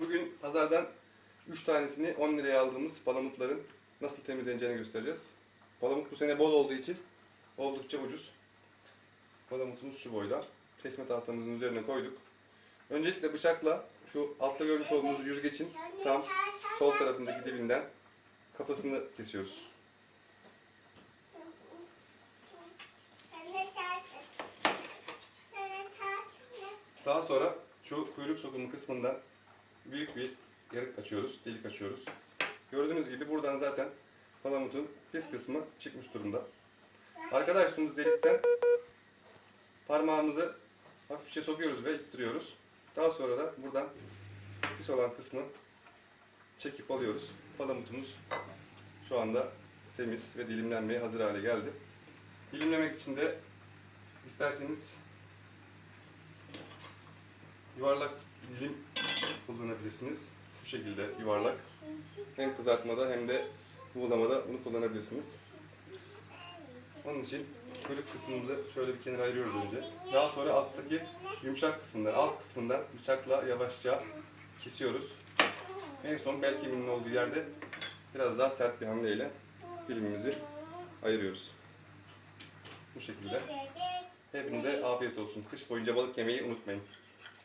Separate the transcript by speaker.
Speaker 1: Bugün pazardan 3 tanesini 10 liraya aldığımız palamutların nasıl temizleneceğini göstereceğiz. Palamut bu sene bol olduğu için oldukça ucuz. Palamutumuz şu boyda. Kesme tahtamızın üzerine koyduk. Öncelikle bıçakla şu altta görmüş olduğunuz yüzgecin tam sol tarafındaki dibinden kafasını kesiyoruz. Daha sonra şu kuyruk sokumu kısmından büyük bir yarık açıyoruz, delik açıyoruz. Gördüğünüz gibi buradan zaten palamutun pis kısmı çıkmış durumda. Arkadan açtığımız delikten parmağımızı hafifçe sokuyoruz ve ittiriyoruz. Daha sonra da buradan pis olan kısmı çekip alıyoruz. Palamutumuz şu anda temiz ve dilimlenmeye hazır hale geldi. Dilimlemek için de isterseniz yuvarlak dilim kullanabilirsiniz. Bu şekilde yuvarlak. Hem kızartmada hem de buğulamada bunu kullanabilirsiniz. Onun için kuyruk kısmımızı şöyle bir kenara ayırıyoruz önce. Daha sonra alttaki yumuşak kısmından, alt kısmından bıçakla yavaşça kesiyoruz. En son bel kemiğinin olduğu yerde biraz daha sert bir hamleyle dilimimizi ayırıyoruz. Bu şekilde. Hepinize afiyet olsun. Kış boyunca balık yemeyi unutmayın.